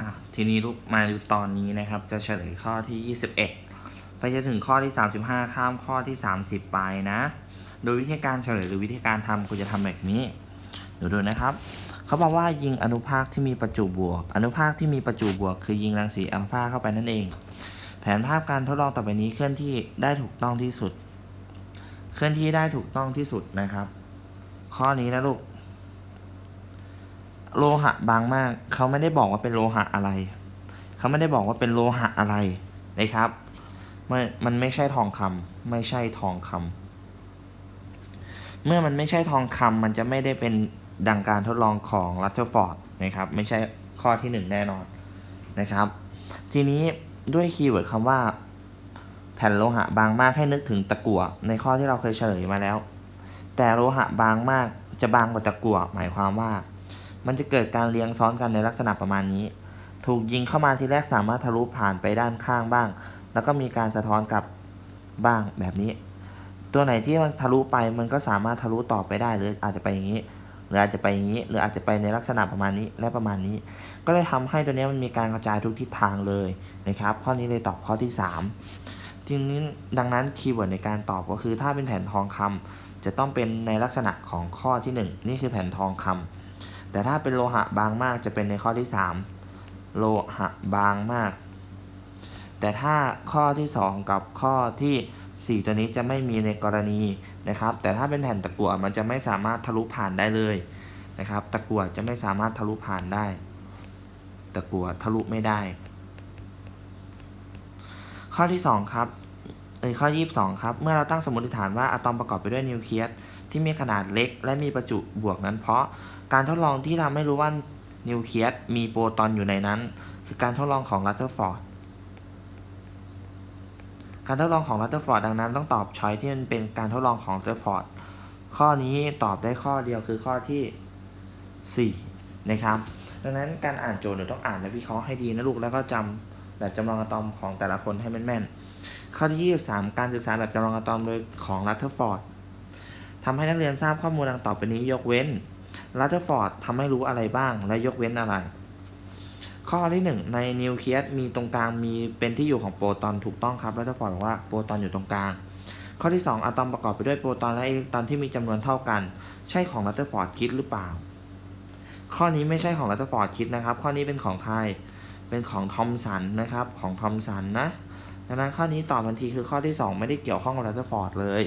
อะทีนี้ลูกมาดูตอนนี้นะครับ จะเฉลยข้อที่ 21 ไปจะถึงข้อที่ 35 ข้ามข้อที่ 30 ไปนะ โดยวิธีการเฉลยหรือวิธีการทำคุณจะทำแบบนี้ดูดูนะครับ เขาบอกว่ายิงอนุภาคที่มีประจุบวก อนุภาคที่มีประจุบวก คือยิงรังสีอัลฟาเข้าไปนั่นเอง แผนภาพการทดลองต่อไปนี้เคลื่อนที่ได้ถูกต้องที่สุด เคลื่อนที่ได้ถูกต้องที่สุดนะครับ ข้อนี้นะลูก โลหะบางมาก เขาไม่ได้บอกว่าเป็นโลหะอะไร เขาไม่ได้บอกว่าเป็นโลหะอะไรนะครับ มันมันไม่ใช่ทองคำไม่ใช่ทองคำเมื่อมันไม่ใช่ทองคำมันจะไม่ได้เป็นดังการทดลองของรัตเทอร์ฟอร์ดนะครับ ไม่ใช่ข้อที่หนึ่งแน่นอนนะครับ ทีนี้ด้วยคีย์เวิร์ดคำว่า แผ่นโลหะบางมากให้นึกถึงตะกั่วในข้อที่เราเคยเฉลยมาแล้ว แต่โลหะบางมากจะบางกว่าตะกั่วหมายความว่า มันจะเกิดการเรียงซ้อนกันในลักษณะประมาณนี้ ถูกยิงเข้ามาทีแรกสามารถทะลุผ่านไปด้านข้างบ้าง แล้วก็มีการสะท้อนกลับบ้างแบบนี้ ตัวไหนที่มันทะลุไปมันก็สามารถทะลุต่อไปได้หรืออาจจะไปอย่างนี้หรืออาจจะไปอย่างนี้ หรืออาจจะไปในลักษณะประมาณนี้และประมาณนี้ ก็เลยทำให้ตัวนี้มันมีการกระจายทุกทิศทางเลยนะครับ ข้อนี้เลยตอบข้อที่3ทีนี้ดังนั้นคีย์เวิร์ดในการตอบก็คือ ถ้าเป็นแผ่นทองคำจะต้องเป็นในลักษณะของข้อที่ 1 นี่คือแผ่นทองคำ แต่ถ้าเป็นโลหะบางมากจะเป็นในข้อที่ 3 โลหะบางมาก แต่ถ้าข้อที่ 2 กับข้อที่ 4 ตัวนี้จะไม่มีในกรณีนะครับ แต่ถ้าเป็นแผ่นตะกั่วมันจะไม่สามารถทะลุผ่านได้เลยนะครับ ตะกั่วจะไม่สามารถทะลุผ่านได้ ตะกั่วทะลุไม่ได้ ข้อที่ 2 ครับเอ้ยข้อ 22 ครับ เมื่อเราตั้งสมมติฐานว่าอะตอมประกอบไปด้วยนิวเคลียสที่มีขนาดเล็ก และมีประจุบวกนั้นเพราะ การทดลองที่ทำให้รู้ว่านิวเคลียสมีโปรตอนอยู่ในนั้น คือการทดลองของรัตเทอร์ฟอร์ดการทดลองของรัตเทอร์ฟอร์ดดังนั้นต้องตอบช้อยที่มันเป็นการทดลองของรัตเทอร์ฟอร์ดข้อนี้ตอบได้ข้อเดียวคือข้อที่ 4 นะครับ ดังนั้นการอ่านโจทย์หนูต้องอ่านและวิเคราะห์ให้ดีนะลูกแล้วก็จำแบบจำลองอะตอมของแต่ละคนให้แม่นๆข้อที่23การศึกษาแบบจำลองอะตอมโดยของรัตเทอร์ฟอร์ดทำให้นักเรียนทราบข้อมูลดังต่อไปนี้ยกเว้น รัตเทอร์ฟอร์ดทำให้รู้อะไรบ้างและยกเว้นอะไร ข้อที่ 1 ในนิวเคลียสมีตรงกลางมีเป็นที่อยู่ของโปรตอนถูกต้องครับรัตเทอร์ฟอร์ดบอกว่าโปรตอนอยู่ตรงกลาง ข้อที่ 2 อะตอมประกอบไปด้วยโปรตอนและอิเล็กตรอนที่มีจำนวนเท่ากัน ใช่ของรัตเทอร์ฟอร์ดคิดหรือเปล่า ข้อนี้ไม่ใช่ของรัตเทอร์ฟอร์ดคิดนะครับ ข้อนี้เป็นของใครเป็นของทอมสันนะครับของทอมสันนะดังนั้นข้อนี้ตอบทันทีคือข้อที่ 2 ไม่ได้เกี่ยวข้องกับรัตเทอร์ฟอร์ดเลย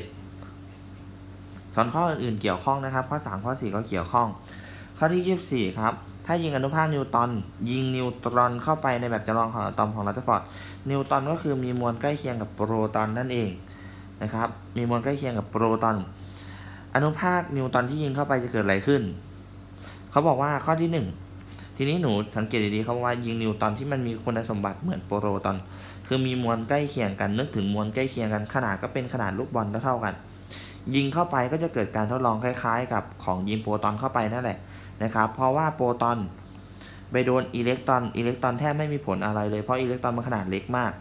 ส่วนข้ออื่นๆเกี่ยวข้องนะครับ ข้อ 3 ข้อ 4 ก็เกี่ยวข้อง ข้อที่ 24 ครับถ้ายิงอนุภาคนิวตอนยิงนิวตรอนเข้าไปในแบบจำลองของอะตอมของรัตเทอร์ฟอร์ดนิวตอนก็คือมีมวลใกล้เคียงกับโปรตอนนั่นเองนะครับ มีมวลใกล้เคียงกับโปรตอน อนุภาคนิวตอนที่ยิงเข้าไปจะเกิดอะไรขึ้น เขาบอกว่าข้อที่ 1 ทีนี้หนูสังเกตดีๆเขาบอกว่ายิงนิวตอนที่มันมีคุณสมบัติเหมือนโปรตอน คือมีมวลใกล้เคียงกันนึกถึงมวลใกล้เคียงกันขนาดก็เป็นขนาดลูกบอลเท่ากัน ยิงเข้าไปก็จะเกิดการทดลองคล้ายๆ กับของยิงโปรตอนเข้าไปนั่นแหละนะครับ เพราะว่าโปรตอนไปโดนอิเล็กตรอนอิเล็กตรอนแทบไม่มีผลอะไรเลยเพราะอิเล็กตรอนมันขนาดเล็กมาก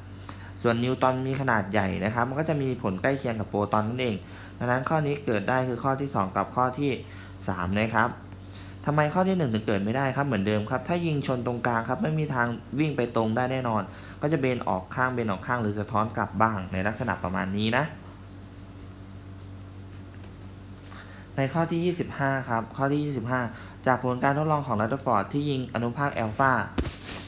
ส่วนนิวตอนมีขนาดใหญ่นะครับ มันก็จะมีผลใกล้เคียงกับโปรตอนนั่นเอง ดังนั้นข้อนี้เกิดได้คือข้อที่ 2 กับข้อที่ 3 นะครับทำไมข้อที่ 1 ถึงเกิดไม่ได้ครับเหมือนเดิมครับ ถ้ายิงชนตรงกลางครับไม่มีทางวิ่งไปตรงได้แน่นอน ก็จะเบนออกข้างเบนออกข้างหรือสะท้อนกลับบ้างในลักษณะประมาณนี้นะ ในข้อที่ 25 ครับ ข้อที่ 25 จากผลการทดลองของรัตเทอร์ฟอร์ดที่ยิงอนุภาคแอลฟา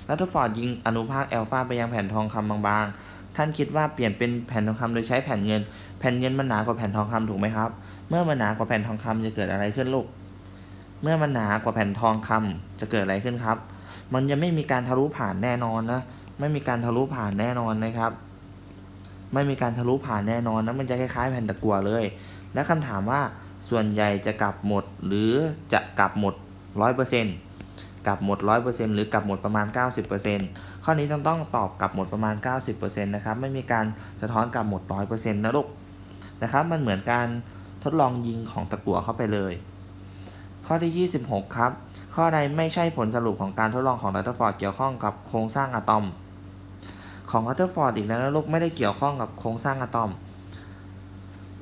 รัตเทอร์ฟอร์ดยิงอนุภาคแอลฟาไปยังแผ่นทองคำบางๆ ท่านคิดว่าเปลี่ยนเป็นแผ่นทองคำโดยใช้แผ่นเงิน แผ่นเงินมันหนากว่าแผ่นทองคำถูกไหมครับ เมื่อมันหนากว่าแผ่นทองคำจะเกิดอะไรขึ้นลูก เมื่อมันหนากว่าแผ่นทองคำจะเกิดอะไรขึ้นครับ มันจะไม่มีการทะลุผ่านแน่นอนนะ ไม่มีการทะลุผ่านแน่นอนนะครับ ไม่มีการทะลุผ่านแน่นอนนะ มันจะคล้ายๆแผ่นตะกั่วเลย และคำถามว่า ส่วนใหญ่จะกลับหมดหรือจะกลับหมด 100%กลับหมด 100%หรือกลับหมดประมาณ 90%ข้อนี้ต้องต้องตอบกลับหมดประมาณ 90%นะครับไม่มีการสะท้อนกลับหมด 100%นะลูกนะครับมันเหมือนการทดลองยิงของตะกั่วเข้าไปเลย ข้อที่ 26 ครับ ข้อใดไม่ใช่ผลสรุปของการทดลองของรัตเทอร์ฟอร์ดเกี่ยวข้องกับโครงสร้างอะตอม ของรัตเทอร์ฟอร์ดอีกแล้วนะลูกไม่ได้เกี่ยวข้องกับโครงสร้างอะตอม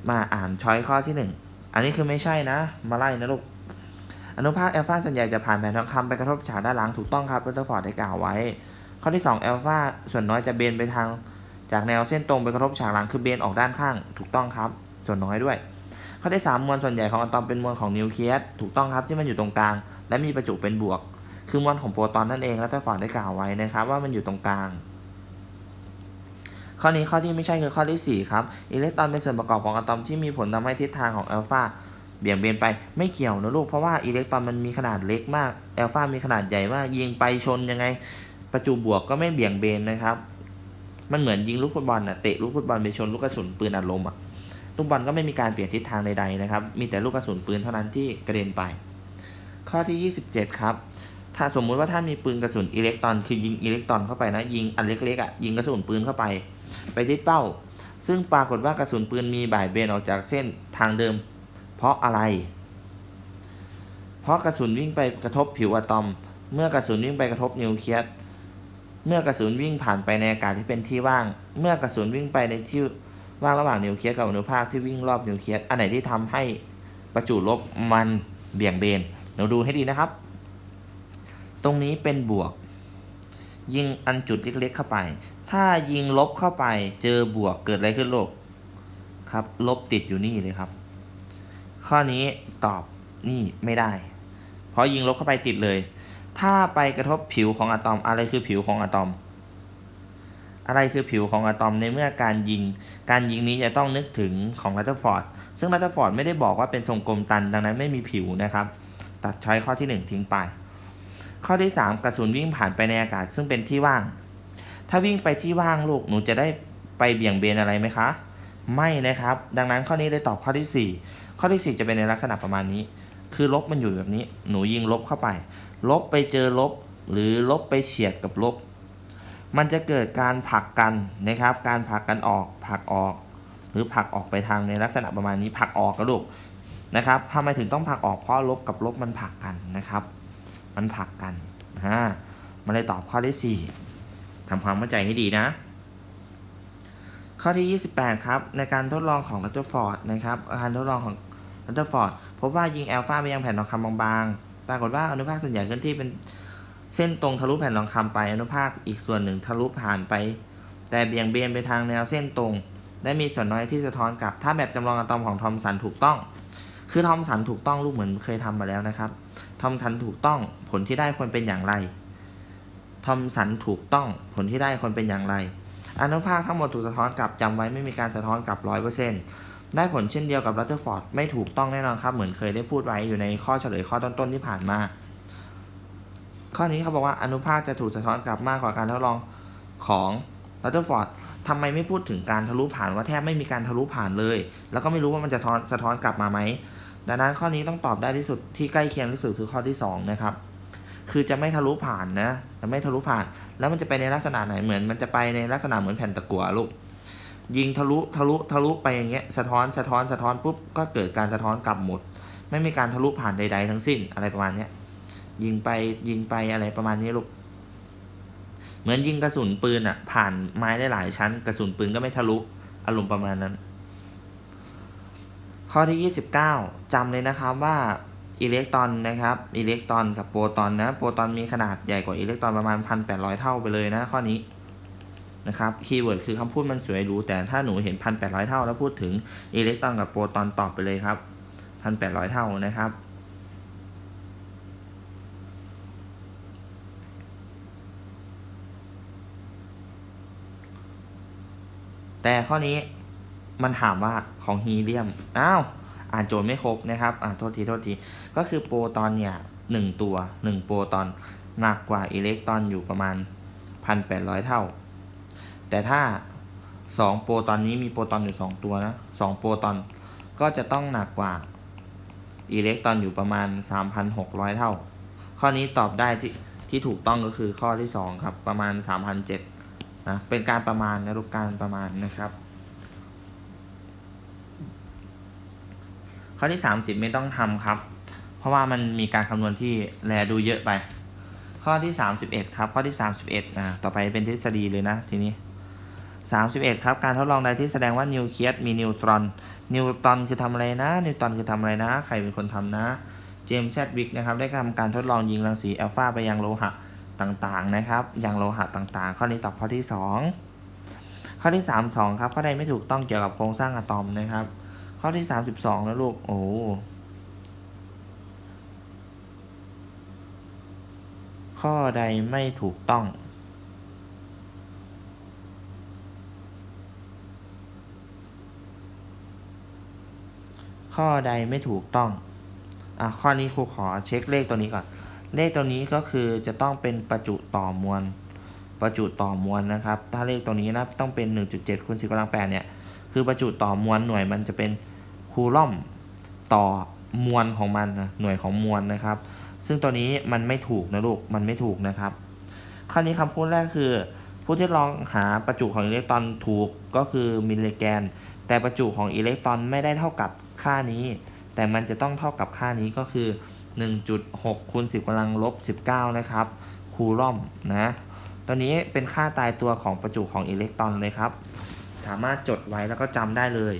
มาอ่านช้อยข้อที่ 1 อันนี้คือไม่ใช่นะ มาไล่นะลูก อนุภาคแอลฟาส่วนใหญ่จะผ่านแผ่นทองคำไปกระทบฉากด้านหลังถูกต้องครับรัตเตอร์ฟอร์ดได้กล่าวไว้ ข้อที่2แอลฟาส่วนน้อยจะเบนไปทางจากแนวเส้นตรงไปกระทบฉากหลังคือเบนออกด้านข้าง ถูกต้องครับ ส่วนน้อยด้วย ข้อที่3มวลส่วนใหญ่ของอะตอมเป็นมวลของนิวเคลียสถูกต้องครับที่มันอยู่ตรงกลาง และมีประจุเป็นบวก คือมวลของโปรตอนนั่นเองแล้วถ้าฟอร์ดได้กล่าวไว้นะครับว่ามันอยู่ตรงกลาง ข้อนี้ข้อที่ไม่ใช่คือข้อที่ 4 ครับ อิเล็กตรอนเป็นส่วนประกอบของอะตอมที่มีผลทำให้ทิศทางของอัลฟาเบี่ยงเบนไปไม่เกี่ยวนะลูก เพราะว่าอิเล็กตรอนมันมีขนาดเล็กมากอัลฟามีขนาดใหญ่มาก ยิงไปชนยังไง ประจุบวกก็ไม่เบี่ยงเบนนะครับ มันเหมือนยิงลูกฟุตบอลนะเตะลูกฟุตบอลไปชนลูกกระสุนปืนอัดลมอะลูกบอลก็ไม่มีการเปลี่ยนทิศทางใดๆนะครับ มีแต่ลูกกระสุนปืนเท่านั้นที่กระเด็นไป ข้อที่ 27 ครับถ้าสมมุติว่าถ้ามีปืนกระสุนอิเล็กตรอนคือยิงอิเล็กตรอนเข้าไปนะ ยิงอันเล็กๆอะยิงกระสุนปืนเข้าไป ไปที่เป้า ซึ่งปรากฏว่ากระสุนปืนมีบ่ายเบนออกจากเส้นทางเดิม เพราะอะไร เพราะกระสุนวิ่งไปกระทบผิวอะตอม เมื่อกระสุนวิ่งไปกระทบนิวเคลียสเมื่อกระสุนวิ่งผ่านไปในอากาศที่เป็นที่ว่าง เมื่อกระสุนวิ่งไปในที่ว่างระหว่างนิวเคลียสกับอนุภาคที่วิ่งรอบนิวเคลียสอันไหนที่ทำให้ประจุลบมันเบี่ยงเบนเราดูให้ดีนะครับ ตรงนี้เป็นบวก ยิงอันจุดเล็กๆเข้าไป ถ้ายิงลบเข้าไปเจอบวกเกิดอะไรขึ้นโลกครับ ลบติดอยู่นี่เลยครับ ข้อนี้ตอบนี่ไม่ได้ เพราะยิงลบเข้าไปติดเลย ถ้าไปกระทบผิวของอะตอมอะไรคือผิวของอะตอม อะไรคือผิวของอะตอมในเมื่อการยิง การยิงนี้จะต้องนึกถึงของรัตเตอร์ฟอร์ดซึ่งรัตเตอร์ฟอร์ดไม่ได้บอกว่าเป็นทรงกลมตันดังนั้นไม่มีผิวนะครับ ตัดช้อยข้อที่ 1 ทิ้งไป ข้อที่ 3 กระสุนวิ่งผ่านไปในอากาศซึ่งเป็นที่ว่าง ถ้าวิ่งไปที่ว่างลูกหนูจะได้ไปเบี่ยงเบนอะไรไหมคะ ไม่นะครับ ดังนั้นข้อนี้ได้ตอบข้อที่ 4 ข้อที่ 4 จะเป็นในลักษณะประมาณนี้ คือลบมันอยู่แบบนี้ หนูยิงลบเข้าไป ลบไปเจอลบ หรือลบไปเฉียดกับลบ มันจะเกิดการผลักกันนะครับ การผลักกันออกผลักออก หรือผลักออกไปทางในลักษณะประมาณนี้ผลักออกกระลูกนะครับทำไมถึงต้องผลักออกเพราะลบกับลบมันผลักกันนะครับ มันผลักกันอ่ามันเลยตอบข้อที่4 ทำความเข้าใจให้ดีนะ ข้อที่ 28 ครับ ในการทดลองของรัตเตอร์ฟอร์ดนะครับการทดลองของรัตเตอร์ฟอร์ดพบว่ายิงแอลฟาไปยังแผ่นทองคำบางๆ ปรากฏว่าอนุภาคส่วนใหญ่เคลื่อนที่เป็นเส้นตรงทะลุแผ่นทองคำไปอนุภาคอีกส่วนหนึ่งทะลุผ่านไป แต่เบี่ยงเบนไปทางแนวเส้นตรง และมีส่วนน้อยที่สะท้อนกลับ ถ้าแบบจำลองอะตอมของทอมสันถูกต้อง คือทอมสันถูกต้องลูกเหมือนเคยทำมาแล้วนะครับทอมสันถูกต้องผลที่ได้ควรเป็นอย่างไร ทอมสันถูกต้องผลที่ได้ควรเป็นอย่างไร อนุภาคทั้งหมดถูกสะท้อนกลับจำไว้ไม่มีการสะท้อนกลับร้อยเปอร์เซ็นต์ได้ผลเช่นเดียวกับรัตเตอร์ฟอร์ดไม่ถูกต้องแน่นอนครับเหมือนเคยได้พูดไว้อยู่ในข้อเฉลยข้อต้นๆที่ผ่านมา ข้อนี้เขาบอกว่าอนุภาคจะถูกสะท้อนกลับมากกว่าการทดลองของรัตเตอร์ฟอร์ดทำไมไม่พูดถึงการทะลุผ่านว่าแทบไม่มีการทะลุผ่านเลย แล้วก็ไม่รู้ว่ามันจะทอนสะท้อนกลับมาไหมดังนั้นข้อนี้ต้องตอบได้ที่สุดที่ใกล้เคียงที่สุดคือข้อที่สองนะครับ คือจะไม่ทะลุผ่านนะ จะไม่ทะลุผ่าน แล้วมันจะไปในลักษณะไหนเหมือน มันจะไปในลักษณะเหมือนแผ่นตะกั่วลูก ยิงทะลุทะลุทะลุไปอย่างเงี้ย สะท้อนสะท้อนสะท้อนปุ๊บก็เกิดการสะท้อนกลับหมด ไม่มีการทะลุผ่านใด ๆ ทั้งสิ้นอะไรประมาณเนี้ย ยิงไปยิงไปอะไรประมาณนี้ลูก เหมือนยิงกระสุนปืนอะผ่านไม้ได้หลายชั้น กระสุนปืนก็ไม่ทะลุอารมณ์ประมาณนั้น ข้อที่ 29จำเลยนะครับว่า อิเล็กตรอนนะครับ อิเล็กตรอนกับโปรตอนนะ โปรตอนมีขนาดใหญ่กว่าอิเล็กตรอนประมาณ 1,800 เท่าไปเลยนะข้อนี้นะครับ คีย์เวิร์ดคือคำพูดมันสวยรู้ แต่ถ้าหนูเห็น 1,800 เท่า แล้วพูดถึงอิเล็กตรอนกับโปรตอนตอบไปเลยครับ 1,800 เท่านะครับแต่ข้อนี้มันถามว่าของฮีเลียม อ้าว อ่านโจทย์ไม่ครบนะครับอ่าโทษทีโทษที ก็คือโปรตอนเนี่ยหนึ่งตัวหนึ่งโปรตอนหนักกว่าอิเล็กตรอนอยู่ประมาณพันแปดร้อยเท่า แต่ถ้าสองโปรตอนนี้มีโปรตอนอยู่สองตัวนะสองโปรตอนก็จะต้องหนักกว่าอิเล็กตรอนอยู่ประมาณสามพันหกร้อยเท่า ข้อนี้ตอบได้ที่ที่ถูกต้องก็คือข้อที่สองครับ ประมาณสามพันเจ็ดนะเป็นการประมาณนะรูปการประมาณนะครับ ข้อที่ 30 ไม่ต้องทำครับ เพราะว่ามันมีการคำนวณที่แลดูเยอะไป ข้อที่ 31 ครับ ข้อที่ 31อ่าต่อไปเป็นทฤษฎีเลยนะทีนี้31 ครับ การทดลองใดที่แสดงว่านิวเคลียสมีนิวตรอน นิวตรอนคือทำอะไรนะ นิวตรอนคือทำอะไรนะ ใครเป็นคนทำนะ เจมส์แซดวิกนะครับ ได้ทำการทดลองยิงรังสีอัลฟาไปยังโลหะต่างๆนะครับ ยังโลหะต่างๆ ข้อนี้ตอบข้อที่ 2 ข้อที่ 3 2 ครับ ข้อใดไม่ถูกต้องเกี่ยวกับโครงสร้างอะตอมนะครับ ข้อที่32นะลูก โอ้ข้อใดไม่ถูกต้อง ข้อใดไม่ถูกต้อง อะ ข้อนี้ครูขอเช็คเลขตัวนี้ก่อน เลขตัวนี้ก็คือจะต้องเป็นประจุต่อมวล ประจุต่อมวลนะครับ ถ้าเลขตัวนี้นะต้องเป็น 1.7คูณ10กำลัง8เนี่ย คือประจุต่อมวลหน่วยมันจะเป็น คูลอมต่อมวลของมันนะหน่วยของมวลนะครับ ซึ่งตัวนี้มันไม่ถูกนะลูกมันไม่ถูกนะครับข้อนี้คำพูดแรกคือ ผู้ที่ลองหาประจุของอิเล็กตรอนถูกก็คือมิลลิแกน แต่ประจุของอิเล็กตรอนไม่ได้เท่ากับค่านี้ แต่มันจะต้องเท่ากับค่านี้ก็คือ 1.6คูณ10กำลังลบ19 นะครับ คูลอมนะตัวนี้เป็นค่าตายตัวของประจุของอิเล็กตรอนเลยครับ สามารถจดไว้แล้วก็จำได้เลย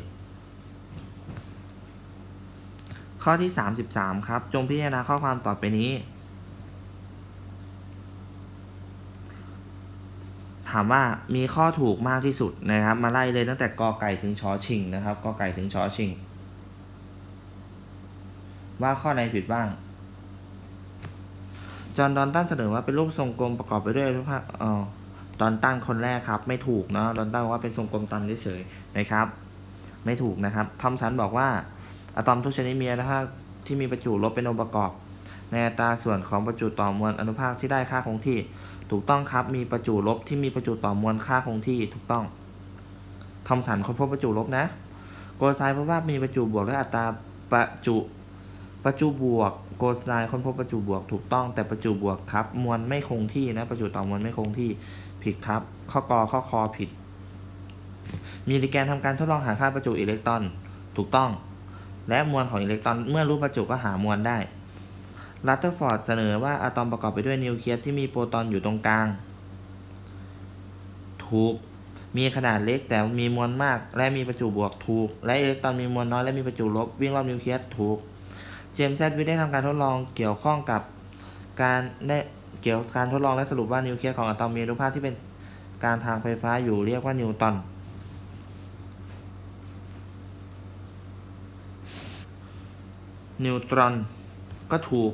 ข้อที่ 33 ครับ จงพิจารณาข้อความต่อไปนี้ ถามว่ามีข้อถูกมากที่สุดนะครับ มาไล่เลยตั้งแต่กอไก่ถึงชอชิงนะครับกอไก่ถึงชอชิง ว่าข้อไหนผิดบ้าง จอห์นดอนตันเสนอว่าเป็นรูปทรงกลมประกอบไปด้วยอนุภาคอ๋อดอนตันคนแรกครับ ไม่ถูกเนาะดอนตันว่าเป็นทรงกลมตันเฉยๆนะครับ ไม่ถูกนะครับทอมสันบอกว่า อะตอมทุกชนิดมีอนุภาคที่มีประจุลบเป็นองค์ประกอบ ในอัตราส่วนของประจุต่อมวลอนุภาคที่ได้ค่าคงที่ ถูกต้องครับ มีประจุลบที่มีประจุต่อมวลค่าคงที่ถูกต้องทอมสันค้นพบประจุลบนะ โกลไซน์พบว่ามีประจุบวกและอัตราประจุประจุบวกโกลไซน์ค้นพบประจุบวกถูกต้องแต่ประจุบวกครับ มวลไม่คงที่นะ ประจุต่อมวลไม่คงที่ผิดครับ ข้อกอข้อคอผิด มีลิแกนทำการทดลองหาค่าประจุอิเล็กตรอน ถูกต้อง และมวลของอิเล็กตรอนเมื่อรู้ประจุก็หามวลได้ลัตเตอร์ฟอร์ดเสนอว่าอะตอมประกอบไปด้วยนิวเคลียสที่มีโปรตอนอยู่ตรงกลาง ถูก มีขนาดเล็กแต่มีมวลมาก และมีประจุบวกถูก และอิเล็กตรอนมีมวลน้อยและมีประจุลบวิ่งรอบนิวเคลียสถูก เจมส์แซดวิได้ทำการทดลองเกี่ยวข้องกับการได้เกี่ยวกับการทดลองและสรุปว่านิวเคลียสของอะตอมมีอนุภาคที่เป็นการทางไฟฟ้าอยู่เรียกว่านิวตัน นิวตรอนก็ถูก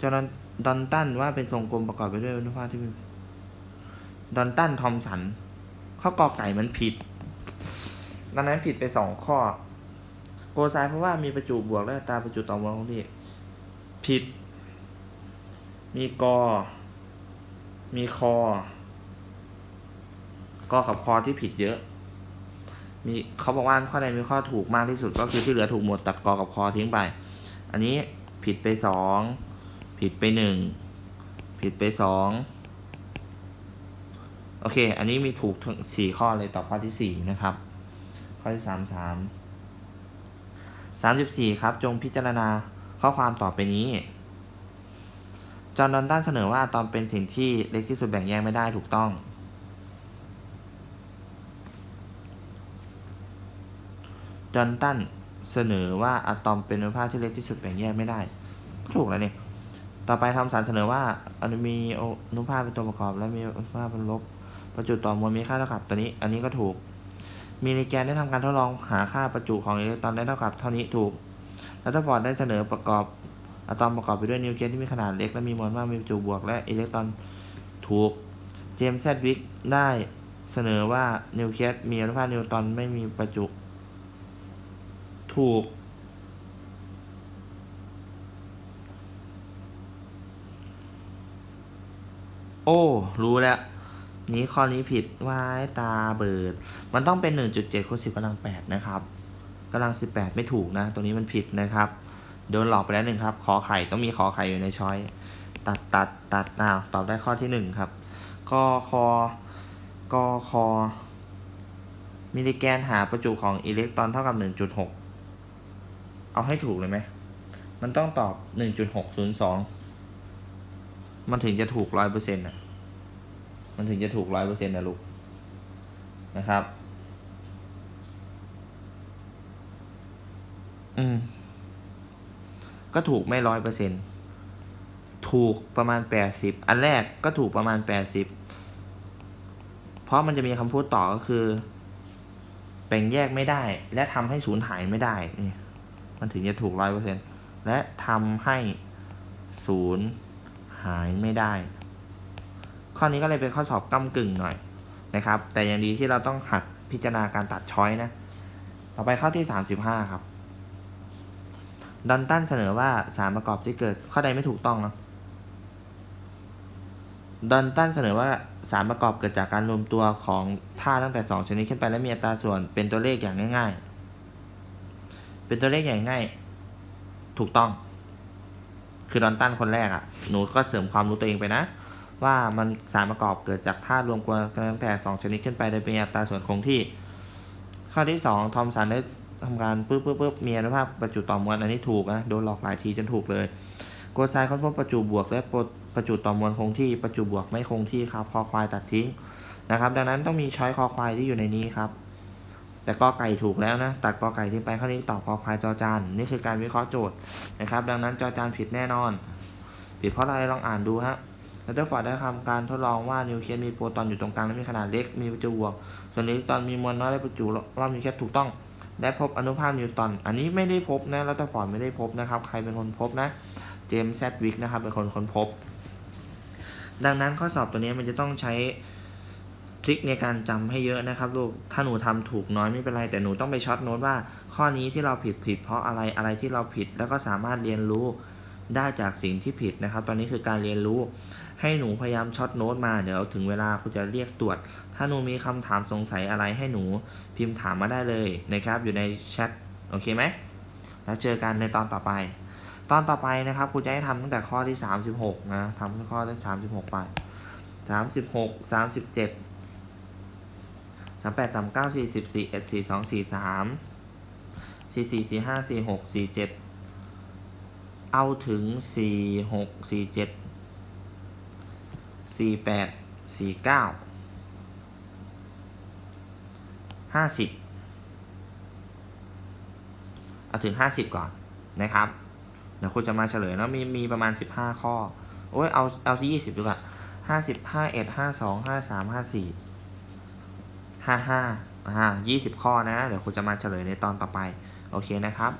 จอห์นดอนตันว่าเป็นทรงกลมประกอบไปด้วยอนุภาคที่เป็นดอนตันทอมสัน ข้อกอไก่มันผิด ดังนั้นผิดไปสองข้อ โกไซเพราะว่ามีประจุบวกและตาประจุต่อมวลของที่ผิด มีกอ มีคอ กอกับคอที่ผิดเยอะ มีเขาบอกว่าข้อใดมีข้อถูกมากที่สุดก็คือที่เหลือถูกหมดตัดกอกับคอทิ้งไป อันนี้ผิดไปสองผิดไปหนึ่งผิดไปสองโอเค อันนี้มีถูกทั้งสี่ข้อเลยต่อข้อที่สี่นะครับ ข้อที่สามสามสามสิบสี่ครับ จงพิจารณาข้อความต่อไปนี้ จอห์นดอนตันเสนอว่าอะตอมเป็นสิ่งที่เล็กที่สุดแบ่งแยกไม่ได้ถูกต้อง จอห์นตันเสนอว่าอะตอมเป็นอนุภาคที่เล็กที่สุดแบ่งแยกไม่ได้ ก็ถูกแล้วนี่ต่อไปทอมสันเสนอว่าอนุมีอนุภาคเป็นตัวประกอบ และมีอนุภาคเป็นลบ ประจุต่อมวลมีค่าเท่ากับตัวนี้ อันนี้ก็ถูก มีลิแกนได้ทำการทดลองหาค่าประจุของอิเล็กตรอนได้เท่ากับเท่านี้ถูก แลัตเตอร์ฟอร์ดได้เสนอประกอบอะตอมประกอบไปด้วยนิวเคลียสที่มีขนาดเล็กและมีมวลมากมีประจุบวกและอิเล็กตรอนถูก เจมส์แซดวิกได้เสนอว่านิวเคลียสมีอนุภาคนิวตรอนไม่มีประจุ ถูก โอ้ รู้แล้ว นี้ข้อนี้ผิดว้ายตาเบิด มันต้องเป็น 1.7คูณ10กำลัง 8 นะครับกำลัง 18 ไม่ถูกนะ ตัวนี้มันผิดนะครับ โดนหลอกไปแล้วหนึ่งครับ ขอไข่ต้องมีขอไข่อยู่ในช้อย ตัดตัดตัดอ้าวตอบได้ข้อที่หนึ่งครับกอคอกอคอมิลลิแกนหาประจุของอิเล็กตรอนเท่ากับ 1.6 เอาให้ถูกเลยไหม มันต้องตอบ 1.602 มันถึงจะถูกร้อยเปอร์เซ็นต์อะ มันถึงจะถูกร้อยเปอร์เซ็นต์นะลูก นะครับ อืม ก็ถูกไม่ร้อยเปอร์เซ็นต์ถูกประมาณแปดสิบอันแรกก็ถูกประมาณแปดสิบเพราะมันจะมีคำพูดต่อก็คือ แบ่งแยกไม่ได้ และทำให้สูญหายไม่ได้นี่ มันถึงจะถูกร้อยเปอร์เซ็นและทำให้ศูนย์หายไม่ได้ ข้อนี้ก็เลยเป็นข้อสอบก้ากึ่งหน่อยนะครับ แต่อย่างดีที่เราต้องหัดพิจารณาการตัดช้อยนะ ต่อไปข้อที่ 35 ครับดอนตันเสนอว่าสารประกอบที่เกิดข้อใดไม่ถูกต้องนะดอนตันเสนอว่าสารประกอบเกิดจากการรวมตัวของธาตุตั้งแต่ 2 ชนิดขึ้นไปและมีอัตราส่วนเป็นตัวเลขอย่างง่าย เป็นตัวเลขอย่างง่าย ถูกต้อง คือดอนตันคนแรกอะ่ะ หนูก็เสริมความรู้ตัวเองไปนะ ว่ามันสารประกอบเกิดจากธาตุรวมกันตั้งแต่ 2 ชนิดขึ้นไปโดยเป็นอัตราส่วนคงที่ ข้อที่ 2 ทอมสันได้ทำการปึ๊บปึ๊บปึ๊บมีอนุภาคประจุต่อมวลอันนี้ถูกนะโดนหลอกหลายทีจนถูกเลยโกไซค้นพบประจุบวกและประจุต่อมวลคงที่ ประจุบวกไม่คงที่ครับคอควายตัดทิ้งนะครับ ดังนั้นต้องมีช้อยคอควายที่อยู่ในนี้ครับ แต่กอไก่ถูกแล้วนะ ตัดกอไก่ทิ้งไปข้อนี้ตอบคอควายจอจานนี่คือการวิเคราะห์โจทย์นะครับ ดังนั้นจอจานผิดแน่นอน ผิดเพราะอะไรลองอ่านดูฮะแล้วเดอร์ฟอร์ดได้ทำการทดลองว่านิวเคลียสมีโปรตอนอยู่ตรงกลางและมีขนาดเล็กมีประจุบวก ส่วนอิเล็กตรอนมีมวลน้อยและประจุรอบนิวเคลียสถูกต้องได้พบอนุภาคนิวตัน อันนี้ไม่ได้พบนะแล้วเดอร์ฟอร์ดไม่ได้พบนะครับ ใครเป็นคนพบนะ เจมส์แซดวิกนะครับเป็นคนค้นพบ ดังนั้นข้อสอบตัวนี้มันจะต้องใช้ ทริคในการจำให้เยอะนะครับลูก ถ้าหนูทำถูกน้อยไม่เป็นไร แต่หนูต้องไปช็อตโน้ตว่า ข้อนี้ที่เราผิดผิดเพราะอะไรอะไรที่เราผิดแล้วก็สามารถเรียนรู้ได้จากสิ่งที่ผิดนะครับ ตอนนี้คือการเรียนรู้ ให้หนูพยายามช็อตโน้ตมาเดี๋ยวถึงเวลาครูจะเรียกตรวจ ถ้าหนูมีคำถามสงสัยอะไรให้หนูพิมพ์ถามมาได้เลยนะครับ อยู่ในแชทโอเคไหมแล้วเจอกันในตอนต่อไป ตอนต่อไปนะครับครูจะให้ทำตั้งแต่ข้อที่ 36นะทำข้อที่36ไป36 37ามแปดสามเก้าสี่สิบสี่เอ็ดสี่สองสี่สามสี่สี่สี่ห้าสี่หกสี่เจ็ดเอาถึงสี่หกสี่เจ็ดสี่แปดสี่เก้าห้าสิบเอาถึงห้าสิบก่อนนะครับเดี๋ยวคุณจะมาเฉลยแล้วมีมีประมาณสิบห้าข้อ โอ้ยเอาเอาที่ยี่สิบดูกว่าห้าสิบห้าเอ็ดห้าสองห้าสามห้าสี่ ห้าห้าอ่ายี่สิบข้อนะ เดี๋ยวคุณจะมาเฉลยในตอนต่อไป โอเคนะครับ